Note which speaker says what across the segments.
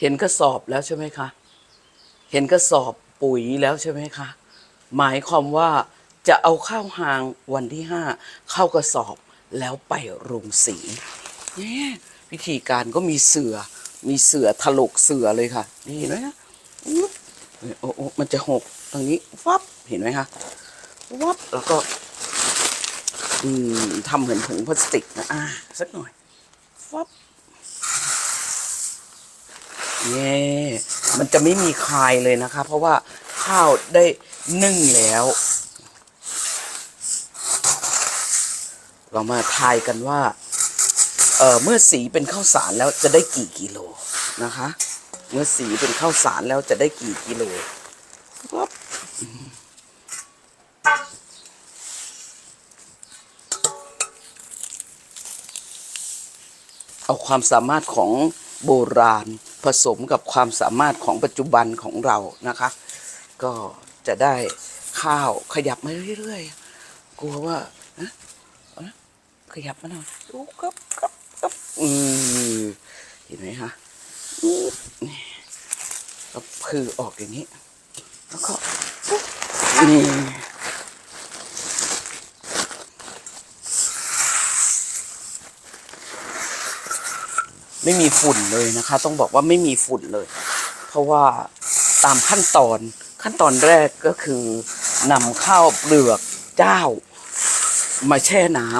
Speaker 1: เห็นกระสอบแล้วใช่ไหมคะ เห็นกระสอบปุ๋ยแล้วใช่ไหมคะ หมายความว่าจะเอาข้าวหางวันที่ห้าเข้ากระสอบแล้วไปโรงสีเนี่ยวิธีการก็มีเสือ มีเสือถลกเสือเลยค่ะ นี่เห็นไหมคะโอ้โอ้มันจะหกตรงนี้ฟับเห็นไหมคะวับแล้วก็อืมทำเหมือนถุงพลาสติกนะอ่าสักหน่อยฟับ เนี่ยมันจะไม่มีคายเลยนะคะ เพราะว่าข้าวได้นึ่งแล้ว เรามาทายกันว่า เออเมื่อสีเป็นข้าวสารแล้วจะได้กี่กิโลนะคะ เมื่อสีเป็นข้าวสารแล้วจะได้กี่กิโลปั๊บเอาความสามารถของ โบราณผสมกับความสามารถของปัจจุบันของเรานะคะ ก็จะได้ข้าวขยับมาเรื่อยๆกลัวว่านะเอานะขยับมาหน่อยดูครับครับครับอืมเห็นไหมคะนี่ก็คือออกอย่างนี้ แล้วก็นี่ ไม่มีฝุ่นเลยนะคะ ต้องบอกว่าไม่มีฝุ่นเลย เพราะว่าตามขั้นตอนขั้นตอนแรกก็คือนำข้าวเปลือกเจ้า มาแช่น้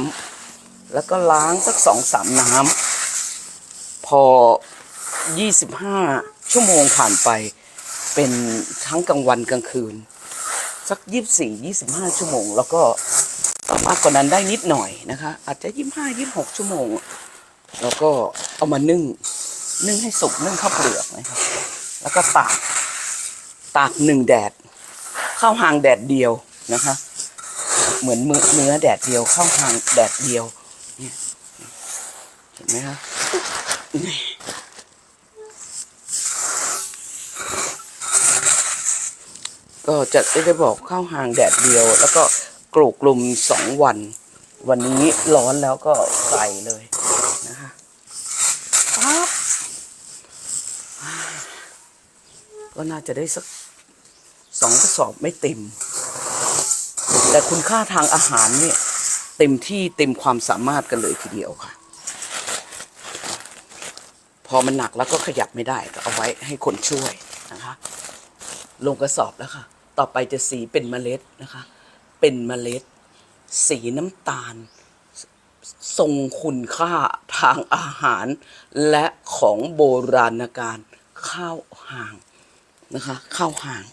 Speaker 1: ำแล้วก็ล้างสักสองสามน้ำพอ 25 ชั่วโมงผ่านไป เป็นทั้งกลางวันกลางคืน สัก 24 25 ชั่วโมง แล้วก็ต่อมากกว่านั้นได้นิดหน่อยนะคะ อาจจะ 25 26 ชั่วโมง แล้วก็เอามานึ่ง นึ่งให้สุกนึ่งข้าวเปลือกนะครับ แล้วก็ตาก ตากหนึ่งแดดข้าวหางแดดเดียวนะคะ เหมือนมือเนื้อแดดเดียวข้าวหางแดดเดียวเนี่ยเห็นไหมคะนี่ก็จะได้บอกข้าวหางแดดเดียว แล้วก็กลูกลุมสองวัน วันนี้ร้อนแล้วก็ใส่เลย นะคะปั๊บก็น่าจะได้สักสองกระสอบไม่เต็ม แต่คุณค่าทางอาหารเนี่ยเต็มที่เต็มความสามารถกันเลยทีเดียวค่ะ พอมันหนักแล้วก็ขยับไม่ได้ก็เอาไว้ให้คนช่วยนะคะ ลงกระสอบแล้วค่ะ ต่อไปจะสีเป็นเมล็ดนะคะ เป็นเมล็ด สีน้ำตาล ทรงคุณค่าทางอาหาร และของโบราณการข้าวหางนะคะข้าวหาง